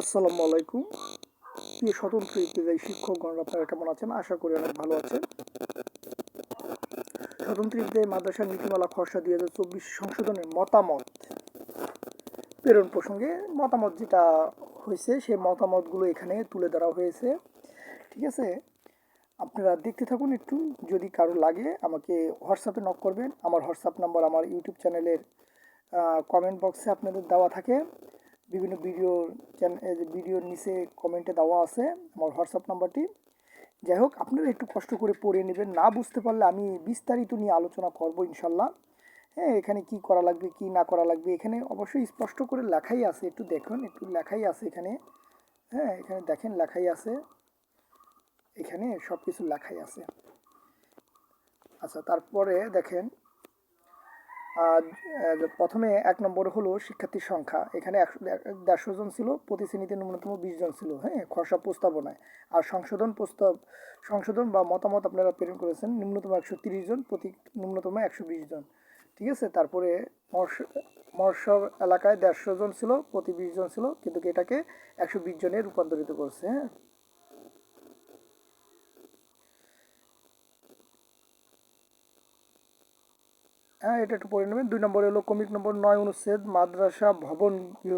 আসসালামু আলাইকুম। প্রিয় স্বতন্ত্র ইত্যাদি শিক্ষকগণ আপনারা কেমন আছেন? আশা করি অনেক ভালো আছেন। স্বতন্ত্র ইত্যাদি মাদ্রাসা নীতিমালা খসড়া দুই হাজার চব্বিশ সংশোধনের মতামত প্রেরণ প্রসঙ্গে মতামত যেটা হয়েছে, সেই মতামতগুলো এখানে তুলে ধরা হয়েছে। ঠিক আছে? আপনারা দেখতে থাকুন একটু, যদি কারও লাগে, আমাকে হোয়াটসঅ্যাপে নক করবেন। আমার হোয়াটসঅ্যাপ নাম্বার আমার ইউটিউব চ্যানেলের কমেন্ট বক্সে আপনাদের দেওয়া থাকে। বিভিন্ন ভিডিও ভিডিওর নিচে কমেন্টে দেওয়া আছে, আমার হোয়াটসঅ্যাপ নাম্বারটি। যাই হোক, আপনারা একটু কষ্ট করে পড়ে নেবেন। না বুঝতে পারলে আমি বিস্তারিত নিয়ে আলোচনা করব ইনশাল্লাহ হ্যাঁ এখানে কি করা লাগবে, কি না করা লাগবে, এখানে অবশ্যই স্পষ্ট করে লেখাই আছে। একটু দেখুন, একটু লেখাই আছে এখানে। হ্যাঁ এখানে দেখেন, লেখাই আছে। এখানে সব কিছু লেখাই আছে। আচ্ছা তারপরে দেখেন প্রথমে এক নম্বর হলো শিক্ষার্থীর সংখ্যা। এখানে একশো দেড়শো জন ছিল প্রতি শ্রেণীতে ন্যূনতম বিশ জন ছিল হ্যাঁ খসড়া প্রস্তাবনায়। আর সংশোধন প্রস্তাব, সংশোধন বা মতামত আপনারা প্রেরণ করেছেন, ন্যূনতম একশো তিরিশ জন, প্রতি, ন্যূনতম একশো বিশ জন। ঠিক আছে? তারপরে মৎস্য এলাকায় দেড়শো জন ছিল, প্রতি বিশ জন ছিল, কিন্তু এটাকে একশো বিশ জনে রূপান্তরিত করছে হ্যাঁ। হ্যাঁ এটা একটু পড়ে নেবেন। দুই নম্বর হলো কমিক নম্বর নয় অনুচ্ছেদ, মাদ্রাসা ভবন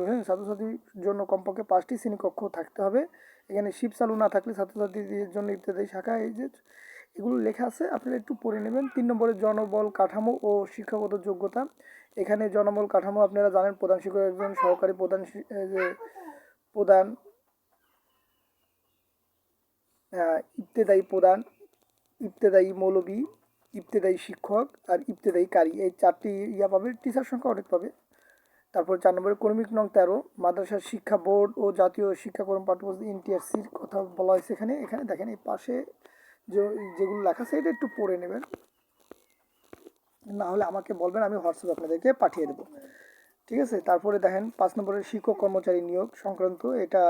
হ্যাঁ ছাত্রছাত্রীর জন্য কমপক্ষে পাঁচটি শ্রেণীকক্ষ থাকতে হবে। এখানে শিব চালু না থাকলে ছাত্রছাত্রীদের জন্য ইত্যাদি শাখা, এই যে এগুলো লেখা আছে, আপনারা একটু পড়ে নেবেন। তিন নম্বরে জনবল কাঠামো ও শিক্ষাগত যোগ্যতা। এখানে জনবল কাঠামো আপনারা জানেন, প্রধান শিক্ষক একজন, সহকারী প্রধান যে প্রধান ইবতেদায়ী প্রধান, ইবতেদায়ী মৌলবী ইবতেদায়ী শিক্ষক আর ইবতেদায়ী কারি। এই চারটি ইয়া পাবে টিচার সংখ্যা অনেক পাবে। তারপর চার নম্বরে কর্মিক নং তেরো, মাদ্রাসার শিক্ষা বোর্ড ও জাতীয় শিক্ষাক্রম পাঠ্যপুস্তক এনটিআরসির কথা বলা হয়েছে এখানে। এখানে দেখেন এই পাশে যেগুলো লেখা আছে, এটা একটু পড়ে নেবেন। না হলে আমাকে বলবেন, আমি হোয়াটসঅ্যাপ আপনাদেরকে পাঠিয়ে দেবো। ঠিক আছে? তারপরে দেখেন পাঁচ নম্বরের শিক্ষক কর্মচারী নিয়োগ সংক্রান্ত। এটা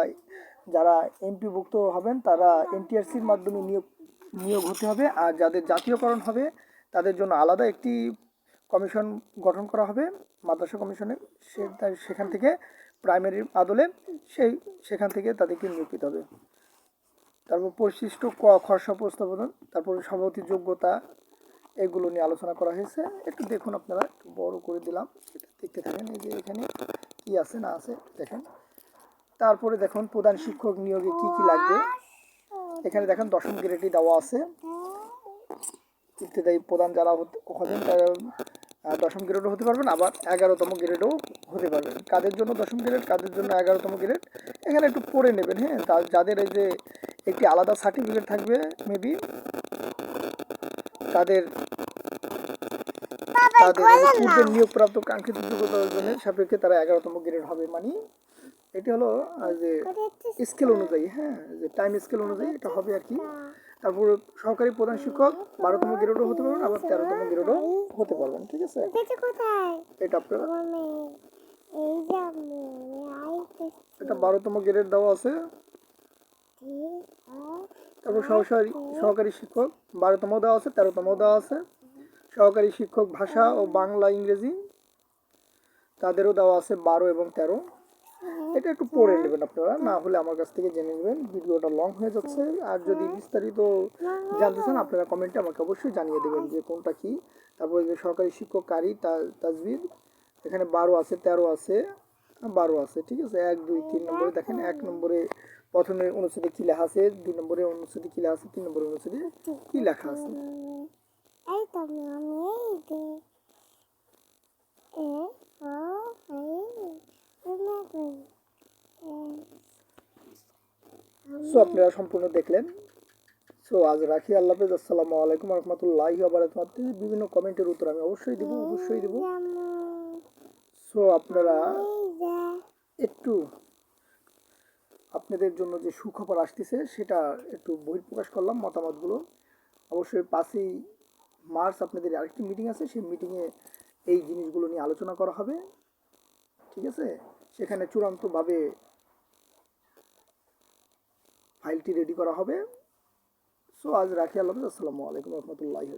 যারা এমপিভুক্ত হবেন, তারা এনটিআরসির মাধ্যমে নিয়োগ নিয়োগ হতে হবে। আর যাদের জাতীয়করণ হবে তাদের জন্য আলাদা একটি কমিশন গঠন করা হবে, মাদ্রাসা কমিশনে। সে সেখান থেকে প্রাইমারির আদলে সেই, সেখান থেকে তাদেরকে নিয়োগ দিতে হবে। তারপর পরিশিষ্ট ক খরসা প্রস্তাবন তারপর সভাপতি যোগ্যতা, এগুলো নিয়ে আলোচনা করা হয়েছে। একটু দেখুন আপনারা, একটু বড় করে দিলাম দেখতে থাকেন, এই যে এখানে কি আছে না আছে, দেখেন। তারপরে দেখুন, প্রধান শিক্ষক নিয়োগে কি কি লাগবে? এখানে দেখেন দশম গ্রেডই দেওয়া আছে। ইত্যাদি প্রধান যারা হবেন তারা দশম গ্রেডও হতে পারবেন আবার এগারোতম গ্রেডও হতে পারবেন। কাদের জন্য দশম গ্রেড কাদের জন্য এগারোতম গ্রেড এখানে একটু পড়ে নেবেন হ্যাঁ। তার যাদের এই যে একটি আলাদা সার্টিফিকেট থাকবে মেবি তাদের তাদের পূর্বের নিয়োগপ্রাপ্ত কাঙ্ক্ষিত যোগ্যতা অর্জনের সাপেক্ষে তারা এগারোতম গ্রেড হবে মানে এটি হলো যে স্কেল অনুযায়ী হ্যাঁ যে টাইম স্কেল অনুযায়ী এটা হবে আর কি। তারপর সহকারী প্রধান শিক্ষক বারোতম গ্রেডও হতে পারবেন আবার তেরোতম গ্রেডও হতে পারবেন ঠিক আছে? এটা আপনারা এটা বারোতম গ্রেড দেওয়া আছে। তারপর সহকারী সহকারী শিক্ষক বারোতম দেওয়া আছে তেরোতম দেওয়া আছে। সহকারী শিক্ষক ভাষা ও বাংলা ইংরেজি তাদেরও দেওয়া আছে বারো এবং তেরো। এটা একটু পড়ে নেবেন আপনারা, না হলে আমার কাছ থেকে জেনে নেবেন, ভিডিওটা লং হয়ে যাচ্ছে। আর যদি বিস্তারিত জানতে চান, আপনারা কমেন্টে আমাকে অবশ্যই জানিয়ে দেবেন যে কোনটা কি। তারপরে যে সরকারি শিক্ষক কারি তাজবিদ এখানে বারো আছে, তেরো আছে, বারো আছে, ঠিক আছে? এক, দুই, তিন নম্বরে দেখেন, এক নম্বরে প্রথমে অনুচ্ছেদে কী লেখা আছে, দুই নম্বরে অনুচ্ছেদে কী লেখা আছে, তিন নম্বরে অনুচ্ছেদে কী লেখা আছে? সো আপনারা সম্পূর্ণ দেখলেন। সো আজ রাখি। আল্লাহ হাফেজ। আসসালামু আলাইকুম রহমতুল্লাহ আবার বিভিন্ন কমেন্টের উত্তর আমি অবশ্যই দেবো অবশ্যই দেবো। সো আপনারা একটু আপনাদের জন্য যে সুখবর আসতেছে, সেটা একটু বহিঃপ্রকাশ করলাম মতামতগুলো। অবশ্যই পাঁচই মার্চ আপনাদের আরেকটি মিটিং আছে। সেই মিটিংয়ে এই জিনিসগুলো নিয়ে আলোচনা করা হবে। ঠিক আছে? সেখানে চূড়ান্তভাবে ফাইলটি রেডি করা হবে। সো আজ রাখি আল্লাহ আসসালামু আলাইকুম রহমতুল্লাহ